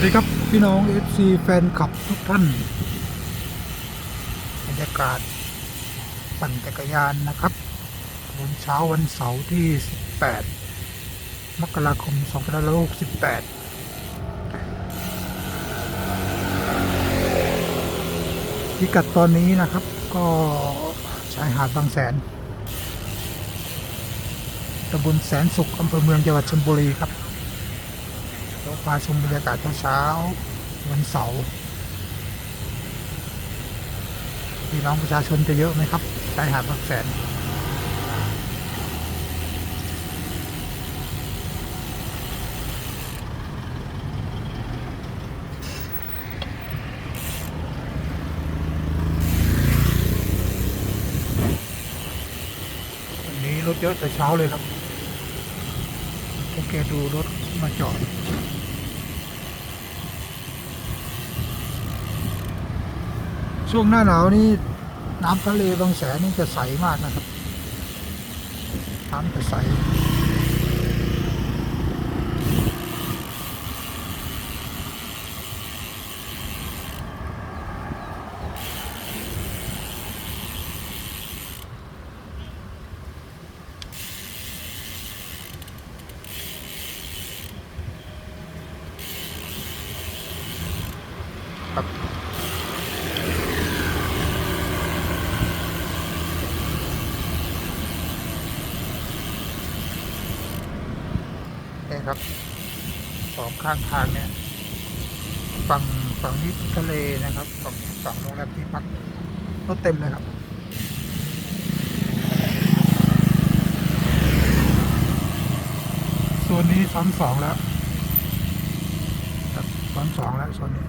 วัสดีครับพี่น้อง FC แฟนคลับทุกท่านบรรยากาศปั่นจักรยานนะครับวันเช้าวันเสาร์ที่ 18 มกราคม 2568พิกัดตอนนี้นะครับก็ชายหาดบางแสนตำบลแสนสุขอำเภอเมืองจังหวัดชลบุรีครับ เราพาชมบรรยากาศเช้าวันเสาร์พี่น้องประชาชนจะเยอะไหมครับชายหาดบางแสนวันนี้รถเยอะแต่เช้าเลยครับโอเคดูรถมาจอด ช่วงหน้าหนาวนี่น้ำทะเลบางแสนนี่จะใสมากนะครับน้ำจะใส นี่ครับสองข้างทางเนี่ยฝั่งฝั่งนี้ทะเลนะครับฝั่งฝั่งโรงแรมที่พักรถเต็มเลยครับส่วนนี้ซ้นสองแล้วครับซ้นสองแล้วส่วนนี้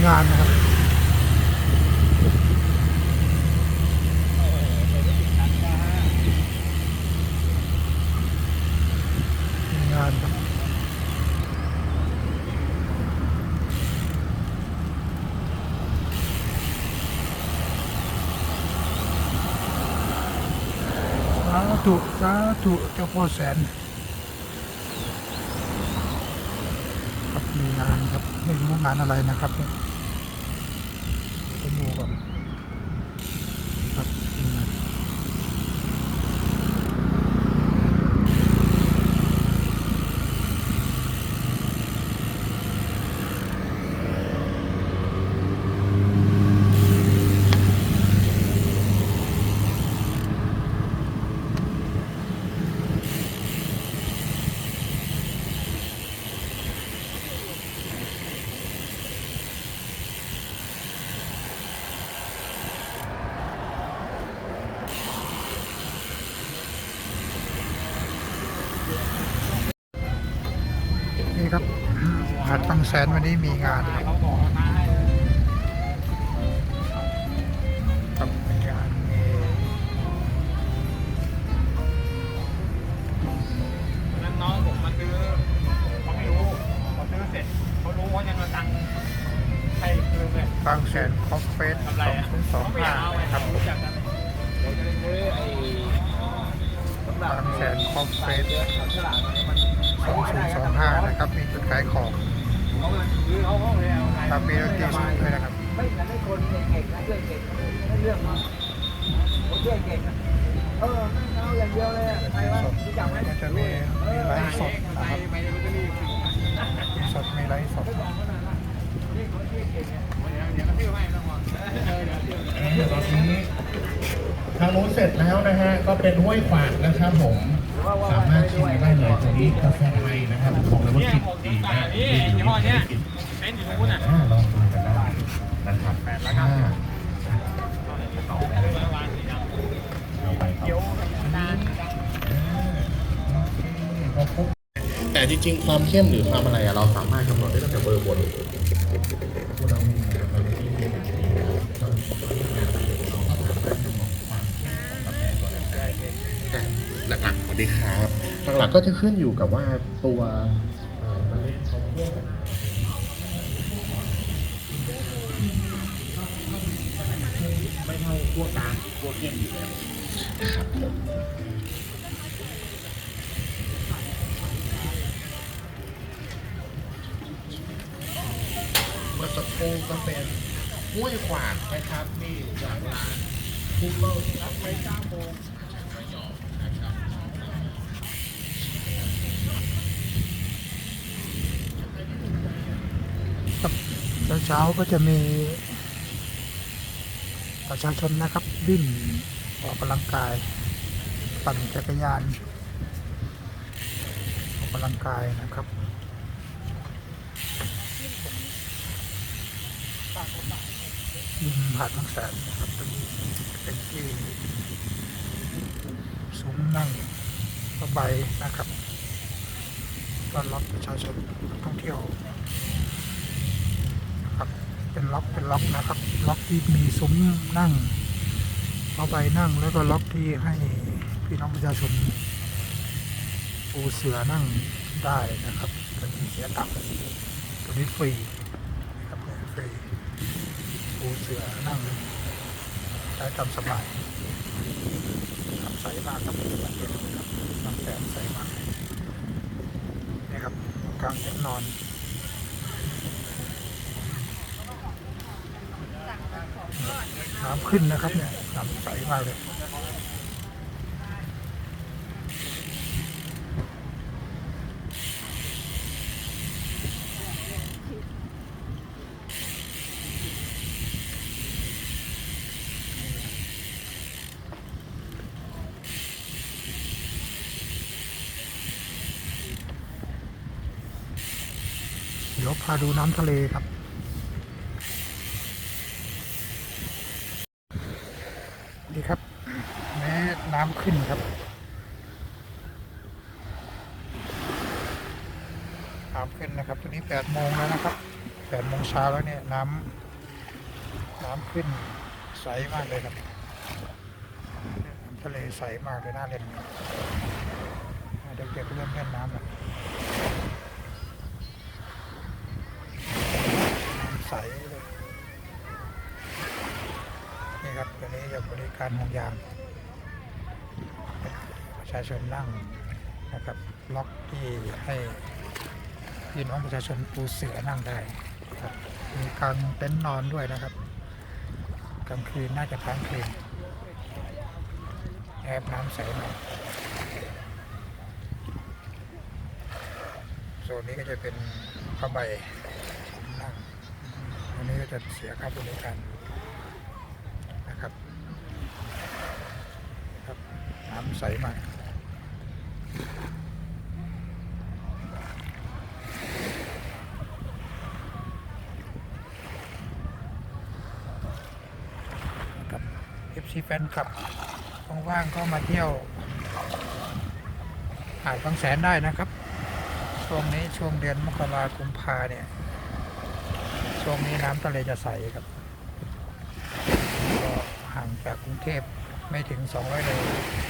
น่านนะครับมีงานครับสาธุสาธุเจ้าพ่อแสนครับมีงานครับไม่รู้งานอะไรนะครับเนี่ย ดูก่อนครับมีงานนี่ครับ หาดบาง แสนวันนี้มีงานครับครับมีงานนั้นน้องผมมาซื้อเขาไม่รู้พอซื้อเสร็จเขารู้ว่าจะมาตังค์ให้คืนเลยบางแสนคอฟเฟสสองไรอะศูนย์สองห้าครับรู้จักกันเดี๋ยวจะได้ซื้อไอ้สำหรับบางแสนคอฟเฟสเดืองพันสองศูนย์สองห้านะครับ มีจุดขายของ เขากเขาเขาเลยเอาไงตามมีดนตรีสดด้วยนะครับ ไม่แต่ได้คนเก่งๆนะเพื่อนเก่งไม่เรื่องมาผมเพื่อนเก่งอะเออไม่เอาอย่างเดียวเลยอะใครวะรู้จักไหมมันจะมีมีไลฟ์สดนะไปครับไปในลอตเตอรี่มีสดมีไลฟ์สดนี่เขาชื่อเก่งเนี่ยเดี๋ยวก็ซื้อให้ต้อนนี้ทางโน้นเสร็จแล้วนะฮะ ก็เป็นห้วยขวางนะครับผม สามารถชิมได้เลยตรงนี้กาแฟไทยนะครับบอกเลยว่ากินดีมากนี่ยี่ห้อเนี้ยเป็นอยู่ตรงนู้นอะลองดูกันได้นะครับแปดร้อยเก้าอ่าสิบเอาไปครับแต่จริงๆ ความเข้มหรือความอะไรอะเราสามารถกำหนดได้ตั้งแต่เบอร์บน วัสดีครับหลักๆก็จะขึ้นอยู่กับว่าตัวไม่เท่าพวกกางพวกเย็นอยู่แล้วมื่อสักครู่ก็เป็นกล้วยขวางนะครับนี่จากร้านคุณเบิร์รับไป9โมง ช้าก็จะมีประชาชนนะครับวิ่งออกกำลังกายปั่นจักรยานออกกำลังกายนะครับยิมหาดบางแสนนะครับตรงนี้เป็นที่ซุ้มนั่งสบายนะครับต้อนรับประชาชนท่องเที่ยว เป็นล็อกเป็นล็อกนะครับ ล็อกที่มีซุ้มนั่งเอาไปนั่งแล้วก็ล็อกที่ให้พี่น้องประชาชนปูเสือนั่งได้นะครับตัวนี้เสียตังค์ตัวนี้ฟรีครับฟรีปูเสือนั่งใช้ตามสบายครับใสมากครับประเด็นครับน้ำแสนใสมากนี่ครับกลางเต็นท์นอน น้ำขึ้นนะครับเนี่ยน้ำใสมากเลยเดี๋ยวพาดูน้ำทะเลครับ ดีครับ แม้น้ำ ขึ้นครับน้ำขึ้นนะครับตอนนี้แปดโมงแล้วนะครับแปดโมงเช้าแล้วเนี่ยน้ำน้ำขึ้นใสมากเลยครับทะเลใสมากเลยน่าเล่นเด็กๆเริ่มเล่นน้ำแล้วน้ำใสเลยนี่ครับตัวนี้จะบริการห่วงยาง ชาชนนั่งนะครับล็อกที่ให้พี่น้องประชาชนปูเสือนั่งได้ครับมีกางเต็นท์นอนด้วยนะครับกลางคืนน่าจะค้างคืนแอบน้ำใสหน่อยโซนนี้ก็จะเป็นผ้าใบนั่งอันนี้ก็จะเสียค่าบริการนะครับครับน้ำใสมากกับ FC แฟ นคลับว่างๆก็มาเที่ยวหาดบางแสนได้นะครับ ช่วงนี้ช่วงเดือนมกราคมกุมภาเนี่ย ช่วงนี้น้ำทะเลจะใสครับก็ห่างจากกรุงเทพไม่ถึง 200 โล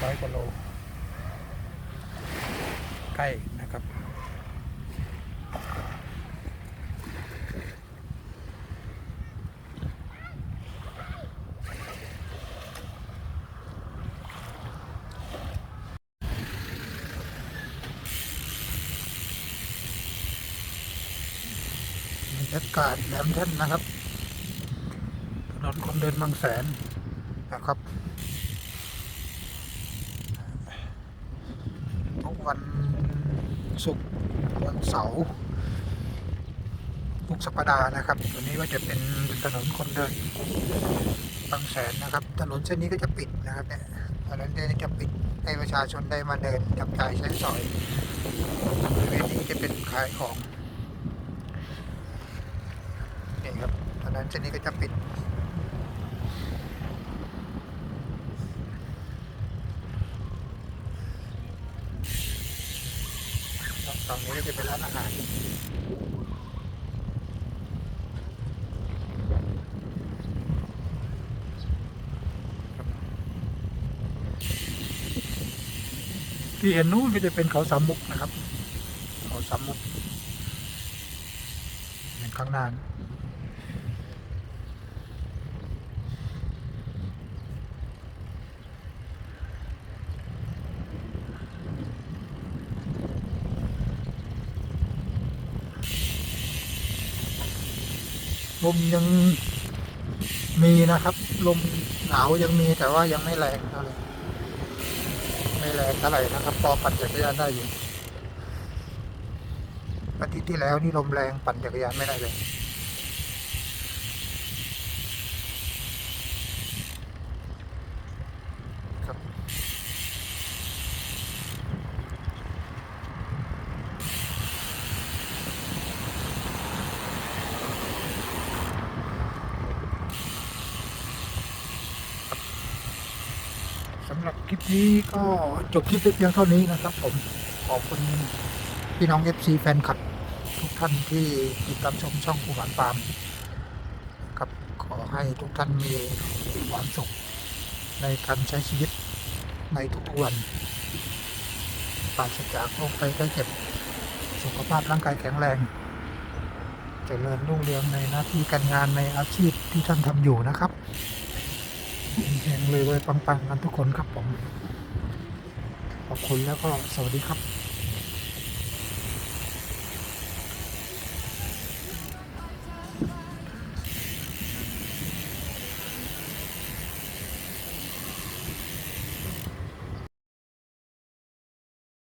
ร้อยกว่าโลใกล้ นะครับบรรยากาศแหลมท่านนะครับถนนคนเดินบางแสนนะครับทุกวันศุกร์วันเสาร์ทุกสัปดาห์นะครับตัวนี้ก็จะเป็นถนนคนเดินบางแสนนะครับ ถนนเส้นนี้ก็จะปิดนะครับเนี่ยถนนเส้นนี้จะปิดให้ประชาชนได้มาเดินจับจ่ายใช้สอยบริเวณนี้จะเป็นขายของ นี่ครับตอนนั้น เส้นนี้ก็จะปิด ฝั่งนี้ก็จะเป็นร้านอาหารที่เห็นนู้นก็จะเป็นเขาสามมุกนะครับ เขาสามมุกเป็นข้างหน้า ลมยังมีนะครับ ลมหนาวยังมีแต่ว่ายังไม่แรงเท่าไหร่ไม่แรงเท่าไหร่นะครับ พอปั่นจักรยานได้อยู่อาทิตย์ที่แล้วนี่ลมแรงปั่นจักรยานไม่ได้เลย ครับ สำหรับคลิป นี้ก็จบคลิปไปเพียงเท่านี้นะครับ ผมขอบคุณพี่น้อง FC แฟนคลับทุกท่านที่ติดตามชมช่องผู้หวานฟามครับขอให้ทุกท่านมีความสุขในการใช้ชีวิตในทุกๆวันปราศจากโรคภัยไข้เจ็บ สุขภาพร่างกายแข็งแรงเจริญรุ่งเรืองในหน้าที่การงานในอาชีพที่ท่านทำอยู่นะครับ แห่งเลยเลยปังๆกันทุกคนครับผม ขอบคุณแล้วก็สวัสดีครับ